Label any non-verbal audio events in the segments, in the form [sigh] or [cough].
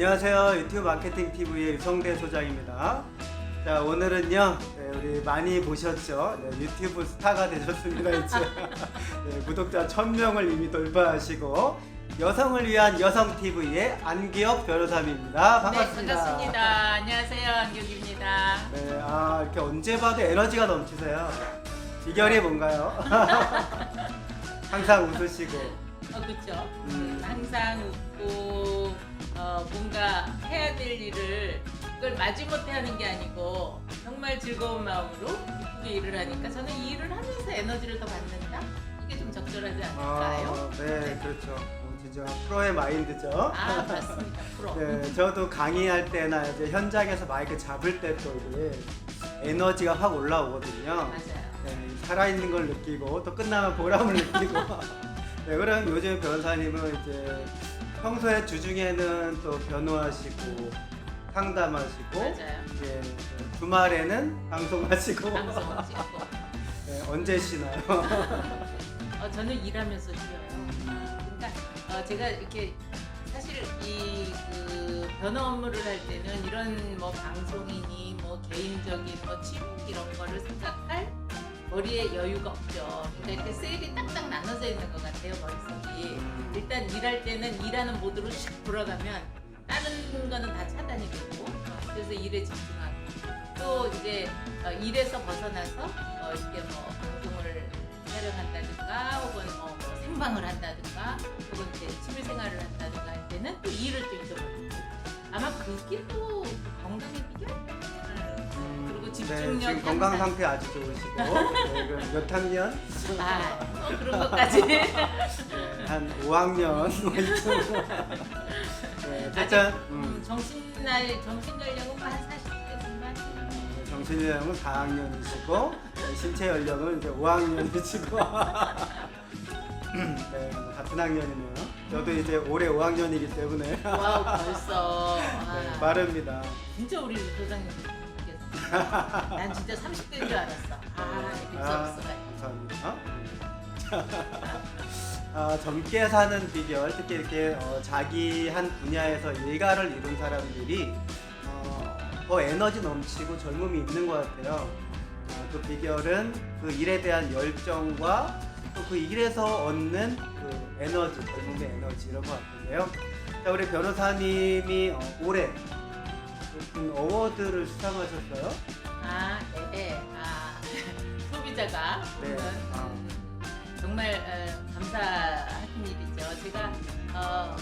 안녕하세요. 유튜브 마케팅 TV의 유성대 소장입니다. 자, 오늘은요, 네, 우리 많이 보셨죠? 네, 유튜브 스타가 되셨습니다, 이제. [laughs] 네, 구독자 1000명을 이미 돌파하시고, 여성을 위한 여성 TV의 안기혁 변호사입니다. 반갑습니다. 네, 반갑습니다. 안녕하세요. 안경입니다. 네, 아, 이렇게 언제 봐도 에너지가 넘치세요. 비결이 뭔가요? [laughs] 항상 웃으시고. 어, 그렇죠. 음. 항상 웃고 어, 뭔가 해야 될 일을 그걸 마지못해 하는 게 아니고 정말 즐거운 마음으로 이쁘게 일을 하니까 저는 이 일을 하면서 에너지를 더 받는다. 이게 좀 적절하지 않을까요? 아, 네, 그렇죠. 어, 진짜 프로의 마인드죠. 아, 맞습니다. 프로. 네, 저도 강의할 때나 이제 현장에서 마이크 잡을 때 또 에너지가 확 올라오거든요. 맞아요. 네, 살아있는 걸 느끼고 또 끝나면 보람을 느끼고. [laughs] 네, 그럼 요즘 변호사님은 이제 평소에 주중에는 또 변호하시고 상담하시고 맞아요. 이제 주말에는 방송하시고 방송을 찍고. [laughs] 네, 언제 쉬나요? [laughs] 어, 저는 일하면서 쉬어요. 그러니까 어, 제가 이렇게 사실 이그 변호 업무를 할 때는 이런 뭐 방송이니 뭐 개인적인 뭐 취미 이런 거를 생각할 머리에 여유가 없죠. 그러니까 이렇게 세일이 딱딱 나눠져 있는 것 같아요 머릿속이. 일단 일할 때는 일하는 모드로 샥 돌아가면 다른 거는 다 차단이 되고 그래서 일에 집중하고 또 이제 어, 일에서 벗어나서 어, 이렇게 뭐 방송을 촬영한다든가 혹은 뭐, 뭐 생방을 한다든가 혹은 이제 취미 생활을 한다든가 할 때는 또 일을 또 잊어버리고 아마 그게 또 건강의 비결? 음, 그리고 네, 집중력 지금 건강 향상. 상태 아주 좋으시고 네, 그몇 학년? 아, 뭐 그런 것까지 [laughs] 네, 한 5학년 [laughs] 네, 어쨌든 음, 음, 정신날 정신 연령은 뭐한 40대 중반 정신 연령은 4학년이시고 네, 신체 연령은 이제 5학년이시고 [laughs] 네, 뭐 같은 학년이네요. 저도 이제 올해 5학년이기 때문에 와우 벌써 네, 아, 빠릅니다. 진짜 우리 소장님 [laughs] 난 진짜 30대인 줄 알았어 아 이렇게 아, 없어 감사합니다. 아, [laughs] 젊게 사는 비결, 특히 이렇게 어, 자기 한 분야에서 일가를 이룬 사람들이 어, 더 에너지 넘치고 젊음이 있는 것 같아요. 어, 그 비결은 그 일에 대한 열정과 또 그 일에서 얻는 그 에너지, 젊음의 에너지 이런 것 같은데요. 자, 우리 변호사님이 어, 올해 무슨 어워드를 수상하셨어요? 아, 네, 네. 아, [laughs] 소비자가 네. 아. 음, 정말 어, 감사한 일이죠. 제가 어,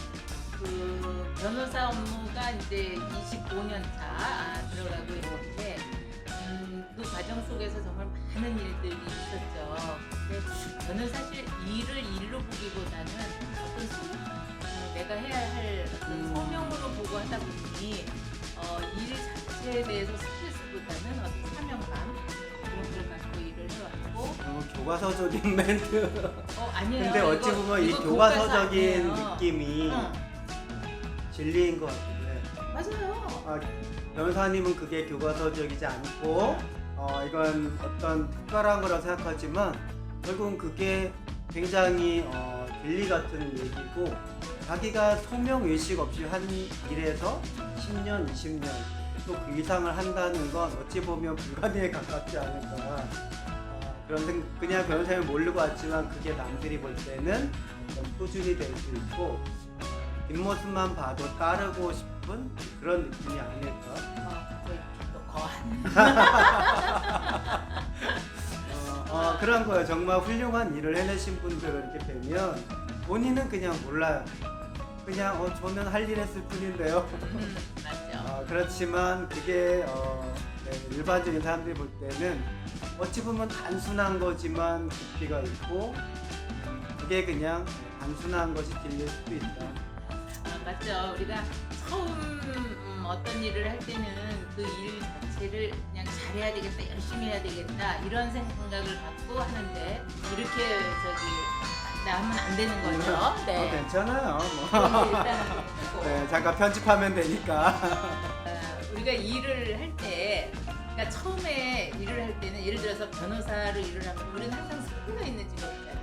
그 변호사 업무가 이제 25년 차 들어가고 있는데 음, 그 과정 속에서 정말 많은 일들이 있었죠. 근데 저는 사실 일을 일로 보기보다는 어떤 어, 내가 해야 할 어떤 음. 소명으로 보고 하다 보니 어, 일 자체에 대해서 스트레스보다는 어떤 사명감 그런 걸 갖고 일을 해왔고 어, 교과서적인 [laughs] 멘트. 어 아니에요. 근데 어찌 이거- 보면 이 이거 교과서적인 교과서 아니에요. 느낌이 응, 진리인 것 같은데 맞아요. 아, 변호사님은 그게 교과서적이지 않고 어, 이건 어떤 특별한 거라고 생각하지만 결국은 그게 굉장히 어, 진리 같은 얘기고 자기가 소명 의식 없이 한 일에서 10년, 20년 또 그 이상을 한다는 건 어찌 보면 불가능에 가깝지 않을까 어, 그런 생 그냥 변호사님 모르고 왔지만 그게 남들이 볼 때는 표준이 될수 있고 뒷모습만 봐도 따르고 싶은 그런 느낌이 아닐까. 이렇게 또 거한. [laughs] 어, 어, 그런 거예요. 정말 훌륭한 일을 해내신 분들을 이렇게 뵈면 본인은 그냥 몰라요. 그냥 어, 저는 할 일 했을 뿐인데요. 음, 맞죠. 어, 그렇지만 그게 어, 네, 일반적인 사람들이 볼 때는 어찌 보면 단순한 거지만 깊이가 있고 그게 그냥 단순한 것이 들릴 수도 있다. 아, 맞죠. 우리가 처음 음, 어떤 일을 할 때는 그 일 자체를 그냥 잘해야 되겠다, 열심히 해야 되겠다 이런 생각을 갖고 하는데 이렇게 저기 나 하면 안 되는 거죠. 어, 네. 괜찮아요. 뭐. 일단은 그렇고. 네, 잠깐 편집하면 되니까. 어, 우리가 일을 할 때, 그러니까 처음에 일을 할 때는 예를 들어서 변호사로 일을 하면 우리는 항상 승부가 있는 직업이잖아요.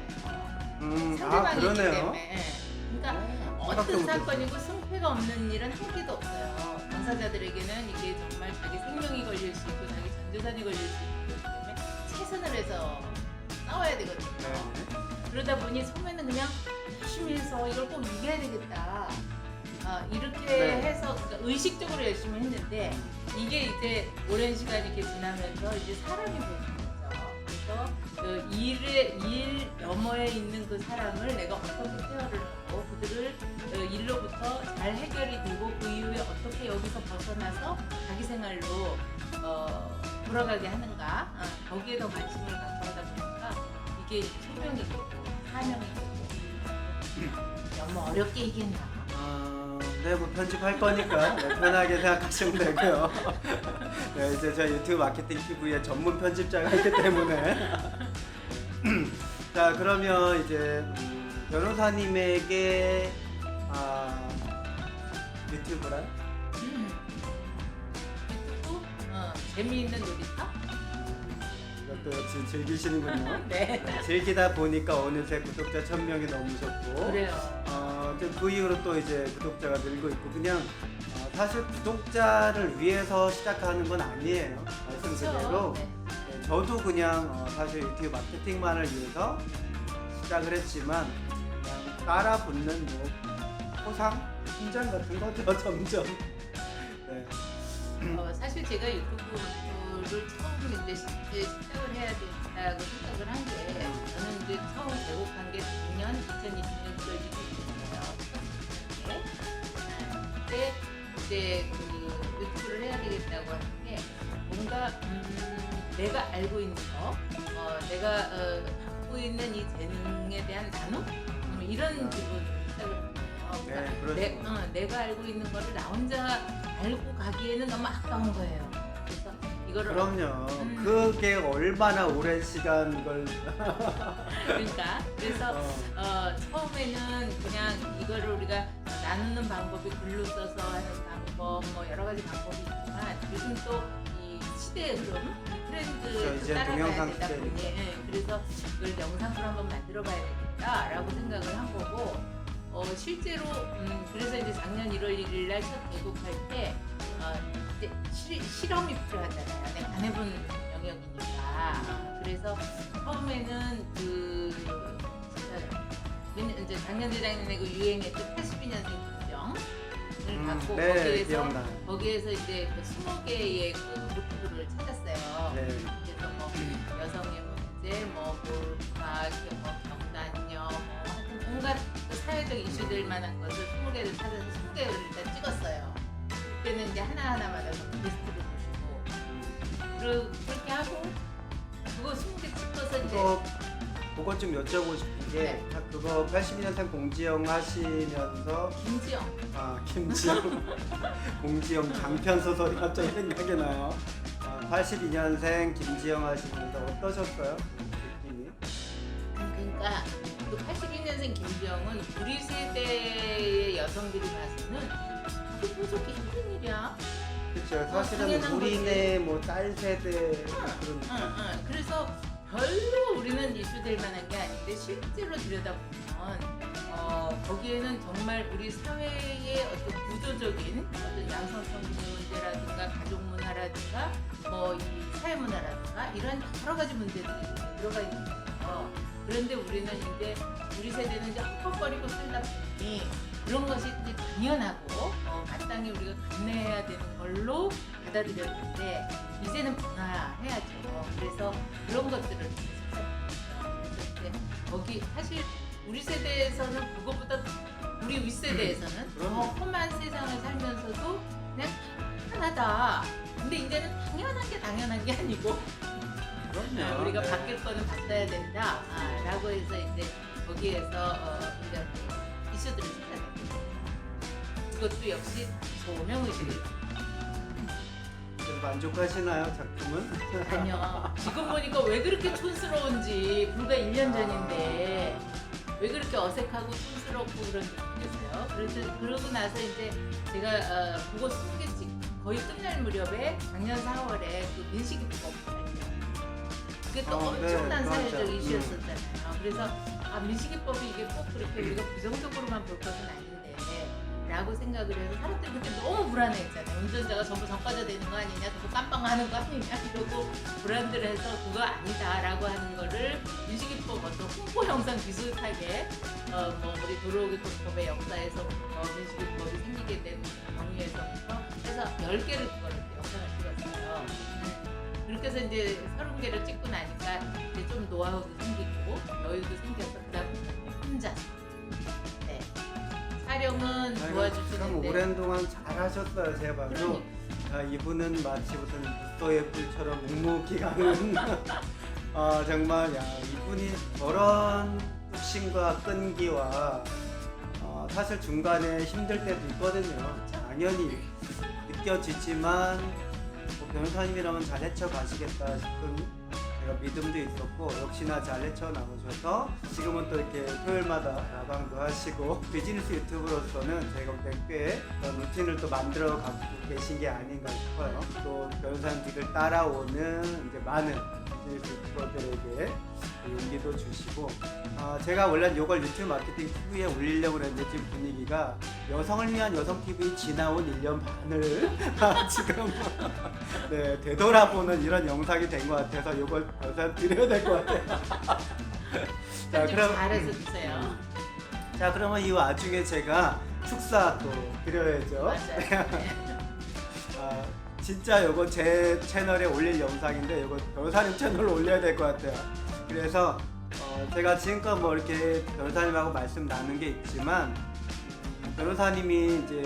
음, 아 상대방이 있기 그러네요. 때문에. 예. 그러니까 어, 생각도 어떤 못했어. 사건이고 승패 실패가 없는 일은 한 개도 없어요. 당사자들에게는 이게 정말 자기 생명이 걸릴 수 있고 자기 전 재산이 걸릴 수 있기 때문에 최선을 해서 싸워야 되거든요. 네. 그러다 보니 처음에는 그냥 열심히 해서 이걸 꼭 이겨야 되겠다. 아, 이렇게 네. 해서 그러니까 의식적으로 열심히 했는데 이게 이제 오랜 시간이 이렇게 지나면서 이제 사람이 보는 거죠. 그래서 그 일에 일 너머에 있는 그 사람을 내가 어떻게 케어를 하고 그들을 그 일로부터 잘 해결이 되고 그 이후에 어떻게 여기서 벗어나서 자기 생활로 어, 돌아가게 하는가 어, 거기에 더 관심을 갖고 이게 소명이고 사명이고 너무 어렵게 얘기했나? 어, 네, 뭐 편집할 거니까 네, 편하게 생각하시면 되고요. 네, 이제 저 유튜브 마케팅 TV의 전문 편집자가 있기 때문에. [clears throat] 자, 그러면 이제 음, 변호사님에게 아, 유튜브라 음. 유튜브 어, 재미있는 놀이터? 이것도 역시 즐기시는군요. [laughs] 네. 즐기다 보니까 어느새 구독자 1000명이 넘으셨고 그래요. 어, 좀그 이후로 또 이제 구독자가 늘고 있고 그냥 어, 사실 구독자를 위해서 시작하는 건 아니에요. 말씀 그대로 네. 네, 저도 그냥 어, 사실 유튜브 마케팅만을 위해서 시작을 했지만 그냥 따라 붙는 뭐 포상, 신장 같은 거죠 [laughs] 점점. 네. 어, 사실 제가 유튜브를 처음 이제 시- 시작을 해야 된다고 생각을 한 게 저는 이제 처음 개국한 게 작년 2020년 1월 6일이었어요. 그때 이제 그 유튜브를 해야 되겠다고 하는 게 뭔가 음, 내가 알고 있는 거, 어, 내가 어, 갖고 있는 이 재능에 대한 나눔 음, 이런 기분으로 시작을. 네, 그러니까 내. 어, 내가 알고 있는 거를 나 혼자 알고 가기에는 너무 아까운 거예요. 그래서 이거를 그럼요. 음. 그게 얼마나 오랜 시간 이걸 [laughs] 그러니까 그래서 어, 어, 처음에는 그냥 이거를 우리가 나누는 방법이 글로 써서 하는 방법 뭐 여러 가지 방법이 있지만 요즘 또 이 시대의 흐름, 이 그렇죠. 트렌드 이제 따라가야 동영상 되다 보니 시대니까. 예, 그래서 이걸 영상으로 한번 만들어 봐야 되겠다라고 생각을 한 거고 어, 실제로 음, 그래서 이제 작년 1월 1일 날 첫 개국할 때 어, 이제 실, 실험이 필요하잖아요. 내가 안 해본 영역이니까. 그래서 처음에는 그 진짜 몇- 이제 작년 재작년에 그 유행했던 82년생 김정을 음, 갖고 네, 거기에서 기억나요. 거기에서 이제 그 20개의 그 그룹을 찾았어요. 네. 그래서 뭐 여성의 문제, 뭐 몰카, 뭐 경단녀, 뭐 하여튼 온갖 그 사회적 이슈될 만한 것을 20개를 찾아서 20개를 일단 찍었어요. 그때는 이제 하나하나마다 리스트를 보시고 그렇게 하고 그거 20개 찍어서 이제 그거 좀 여쭤보고 싶은 게 네. 아, 그거 82년생 공지영 하시면서 김지영 아 김지영 [laughs] 공지영 장편 소설이 갑자기 생각이 나요. 아, 82년생 김지영 하시면서 어떠셨어요? 느낌이? 그러니까 그 82년생 김지영은 우리 세대의 여성들이 봐서는 그게 뭐 저렇게 힘든 일이야? 그렇죠. 어, 사실은 당연한 우리네 뭐 딸 세대 그런 응, 응. 그래서 별로 우리는 이슈될 만한 게 아닌데 실제로 들여다보면 어, 거기에는 정말 우리 사회의 어떤 구조적인 어떤 양성 평등 문제라든가 가족 문화라든가 뭐 이 사회 문화라든가 이런 여러 가지 문제들이 들어가 있는 거예요. 그런데 우리는 이제 우리 세대는 이제 헛헛거리고 살다 보니 그런 것이 이제 당연하고 어, 마땅히 우리가 감내해야 되는 걸로 받아들였는데 이제는 변화해야죠. 그래서 그런 것들을 이제 거기 사실 우리 세대에서는 그거보다 우리 윗세대에서는 더 그럼요. 험한 세상을 살면서도 그냥 당연하다. 근데 이제는 당연한 게 당연한 게 아니고 그럼요. 아, 우리가 네. 바뀔 거는 바꿔야 된다. 아, 라고 해서 이제 거기에서 어, 우리가 이제 이슈들을 찾아냈죠. 그것도 역시 소명의식을 좀 만족하시나요 작품은? 아니요. 지금 보니까 왜 그렇게 촌스러운지 불과 1년 전인데 왜 그렇게 어색하고 촌스럽고 그런지 모르겠어요. 그래서 그러고 나서 이제 제가 어, 그거 20개 찍 거의 끝날 무렵에 작년 4월에 그 민식이법 그게 또 어, 네, 엄청난 맞아요. 사회적 음. 이슈였었잖아요. 그래서 아 민식이법이 이게 꼭 그렇게 우리가 부정적으로만 볼 것은 아닌데 라고 생각을 해서 사람들이 그때 너무 불안해했잖아요. 운전자가 전부 전과자 되는 거 아니냐, 전부 깜빵하는 거 아니냐 이러고 불안들 해서 그거 아니다라고 하는 거를 인식이법 어떤 홍보 영상 비슷하게 어, 뭐 우리 도로교통법의 역사에서부터 인식이법이 생기게 된 경위에서부터 해서 10개를 그거를 영상을 찍었어요. 음. 그렇게 해서 이제 30개를 찍고 나니까 이제 좀 노하우도 생기고 여유도 생겨서 그다음부터 혼자 네. 촬영은 참 도와주시는데 오랜 동안 잘하셨어요 봐도. 그러니까. 아, 이분은 마치 무슨 무소의 불처럼 묵묵히 가는 아 정말 야 이분이 저런 뚝심과 끈기와 어, 사실 중간에 힘들 때도 있거든요 당연히 느껴지지만 뭐 변호사님이라면 잘 헤쳐 가시겠다 싶은 제가 믿음도 있었고 역시나 잘 헤쳐나오셔서 지금은 또 이렇게 토요일마다 라방도 하시고 비즈니스 유튜브로서는 제가 볼때꽤 그런 루틴을 또 만들어 갖고 계신 게 아닌가 싶어요. 또 변호사님들을 따라오는 이제 많은 비즈니스 유튜버들에게 용기도 주시고 아, 제가 원래 이걸 유튜브 마케팅 TV에 올리려고 그랬는데 지금 분위기가 여성을 위한 여성 TV 지나온 1년 반을 [laughs] 지금 [laughs] 네, 되돌아보는 이런 영상이 된 것 같아서 이걸 변호사 드려야 될 것 같아요. [laughs] 자, 좀 그럼 잘해서 주세요. 자 그러면 이 와중에 제가 축사 또 드려야죠. 맞아요. 네. 아, 진짜 요거 제 채널에 올릴 영상인데 요거 변호사님 채널로 올려야 될 것 같아요. 그래서 어, 제가 지금껏 뭐 이렇게 변호사님하고 말씀 나눈 게 있지만 음, 변호사님이 이제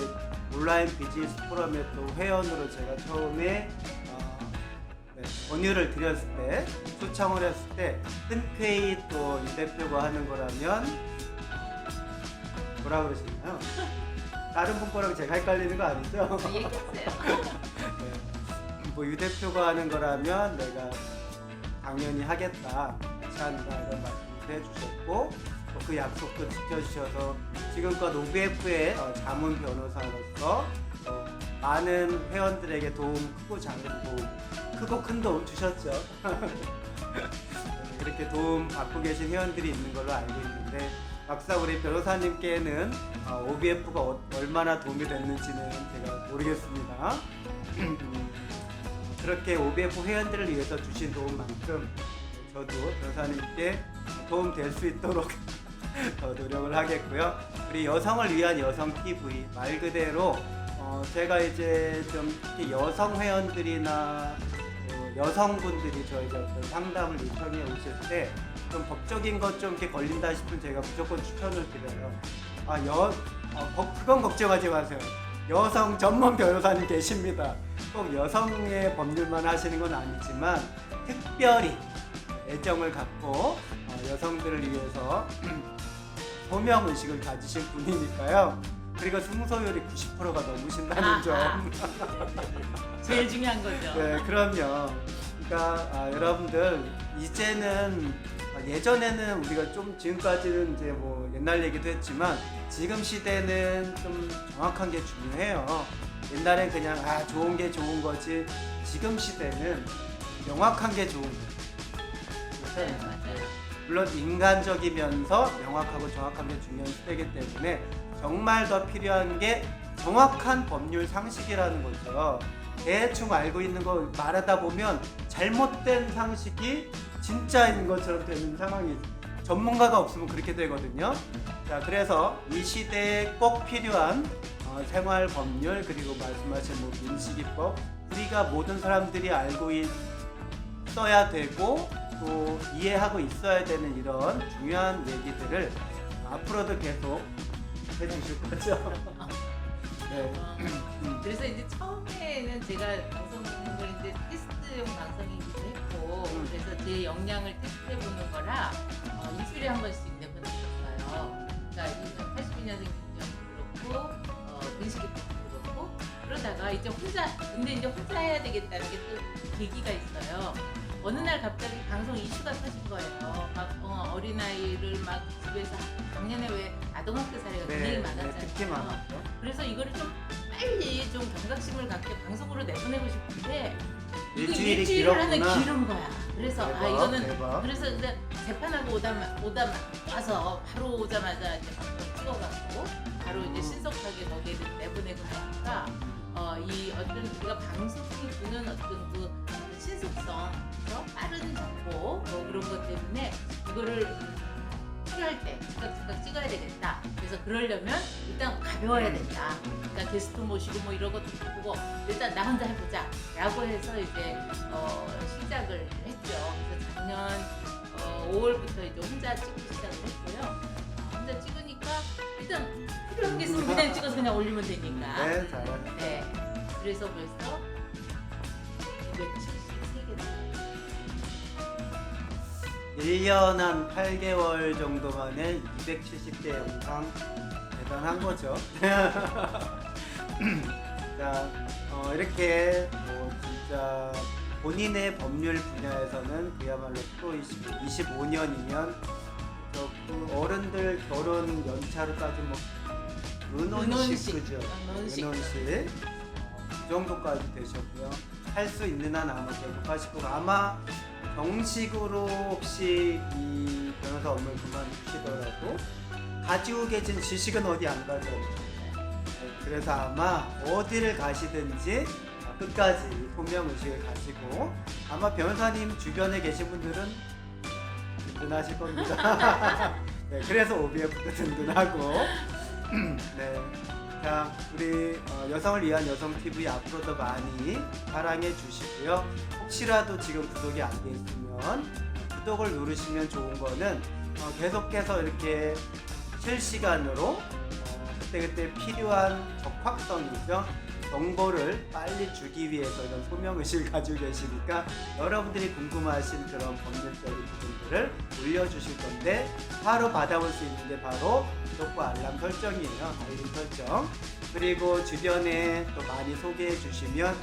온라인 비즈니스 포럼의 또 회원으로 제가 처음에 어, 네, 권유를 드렸을 때 초청을 했을 때 흔쾌히 또 이 대표가 하는 거라면 뭐라 그러시나요? 다른 분 거랑 제가 헷갈리는 거 아니죠? 얘기했어요. [laughs] 네. 뭐유 대표가 하는 거라면 내가 당연히 하겠다 같이 한다 이런 말씀을 해주셨고 또 그 약속도 지켜주셔서 지금껏 OBF의 어, 자문 변호사로서 어, 많은 회원들에게 도움 크고 작은 도움 크고 큰 도움 주셨죠. [laughs] 이렇게 도움 받고 계신 회원들이 있는 걸로 알고 있는데 막상 우리 변호사님께는 어, OBF가 어- 얼마나 도움이 됐는지는 제가 모르겠습니다. 음, 그렇게 OBF 회원들을 위해서 주신 도움만큼 저도 변호사님께 도움 될 수 있도록 [laughs] 더 노력을 하겠고요. 우리 여성을 위한 여성 TV 말 그대로 어, 제가 이제 좀 여성 회원들이나 어, 여성분들이 저희가 어떤 상담을 요청해 오실 때 좀 법적인 것 좀 이렇게 걸린다 싶으면 제가 무조건 추천을 드려요. 아, 여, 어, 거- 그건 걱정하지 마세요. 여성 전문 변호사님 계십니다. 꼭 여성의 법률만 하시는 건 아니지만 특별히 애정을 갖고 어, 여성들을 위해서 [clears throat] 소명 의식을 가지신 분이니까요. 그리고 승소율이 90%가 넘으신다는. 점. [laughs] 제일 중요한 거죠. 네, 그럼요. 그러니까 아, 여러분들 이제는 아, 예전에는 우리가 좀 지금까지는 이제 뭐 옛날 얘기도 했지만 지금 시대는 좀 정확한 게 중요해요. 옛날엔 그냥 아 좋은 게 좋은 거지. 지금 시대는 명확한 게 좋은 거. 네, 그렇죠? 맞아요. 물론 인간적이면서 명확하고 정확한 게 중요한 시대이기 때문에 정말 더 필요한 게 정확한 법률 상식이라는 거죠. 대충 알고 있는 거 말하다 보면 잘못된 상식이 진짜인 것처럼 되는 상황이 전문가가 없으면 그렇게 되거든요. 자, 그래서 이 시대에 꼭 필요한 어, 생활 법률 그리고 말씀하신 뭐 민식이법 우리가 모든 사람들이 알고 있어야 되고 또 이해하고 있어야 되는 이런 중요한 얘기들을 앞으로도 계속 해주실 거죠. [laughs] 네. 어, 그래서 이제 처음에는 제가 방송을 이제 테스트용 방송이기도 했고 음. 그래서 제 역량을 테스트해 보는 거라 어, 일주일에 한 번씩 내보냈었어요. 그러니까 82년생 김정도 그렇고 어, 근식이법도 그렇고 그러다가 이제 혼자 근데 이제 혼자 해야 되겠다는 게 또 계기가 있어요. 어느 날 갑자기 방송 이슈가 터진 거예요. 막 어, 어린아이를 막 집에서 작년에 왜 아동학대 사례가 굉장히 네, 많았잖아요. 네, 특히 많았죠. 그래서 이거를 좀 빨리 좀 경각심을 갖게 방송으로 내보내고 싶은데 이거 일주일이 일주일을 하는. 길은 거야. 그래서 아 대박, 이거는 대박. 그래서 이제 재판하고 오다 오다 와서 바로 오자마자 이제 방송 찍어갖고 바로 이제 음. 신속하게 거기에 내보내고 나니까 어, 이 어떤 우리가 방송이 주는 어떤 그 신속성, 그래서 빠른 정보 뭐 그런 것 때문에 이거를 음, 필요할 때 즉각 찍어야 되겠다. 그래서 그러려면 일단 가벼워야 된다. 그러니까 게스트 모시고 뭐 이런 것도 보고 일단 나 혼자 해보자 라고 해서 이제 어, 시작을 했죠. 그래서 작년 어, 5월부터 이제 혼자 찍기 시작을 했고요. 혼자 찍으니까 일단 필요한 게 있으면 그냥 찍어서 그냥 올리면 되니까. 네, 잘하네. 네. 그래서 벌써 273개 1년 한 8개월 정도 만에 270개 영상 대단한 거죠. [laughs] 자, 어, 이렇게 뭐 진짜 본인의 법률 분야에서는 그야말로 프로이시고 25년이면 그 어른들 결혼 연차로 따지면 뭐 은혼식 은혼식. 그죠? 은혼식. 은혼식 그 정도까지 되셨고요. 할 수 있는 한 아마 계속 하실 거고 아마 정식으로 혹시 이 변호사 업무를 그만두시더라도 가지고 계신 지식은 어디 안 가죠. 네, 그래서 아마 어디를 가시든지 끝까지 분명 의식을 가지고 아마 변호사님 주변에 계신 분들은 든든하실 겁니다. [laughs] 네, 그래서 OBF도 든든하고 [clears throat] 네. 자, 우리 어, 여성을 위한 여성 TV 앞으로도 많이 사랑해 주시고요. 혹시라도 지금 구독이 안 돼 있으면 구독을 누르시면 좋은 거는 어, 계속해서 이렇게 실시간으로 어, 그때그때 필요한 적확성이죠. 정보를 빨리 주기 위해서 이런 소명의식을 [laughs] 가지고 계시니까 여러분들이 궁금하신 그런 법률적인 부분들을 올려주실 건데 바로 받아볼 수 있는 게 바로 구독과 알람 설정이에요. 알림 설정. 그리고 주변에 또 많이 소개해 주시면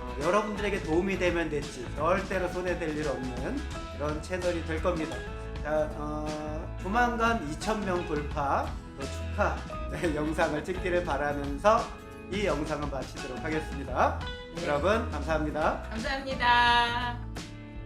어, 여러분들에게 도움이 되면 됐지 절대로 손해될 일 없는 그런 채널이 될 겁니다. 자, 어, 조만간 2,000명 돌파 또 축하 네, 영상을 찍기를 바라면서 이 영상을 마치도록 하겠습니다. 네. 여러분 감사합니다. 감사합니다.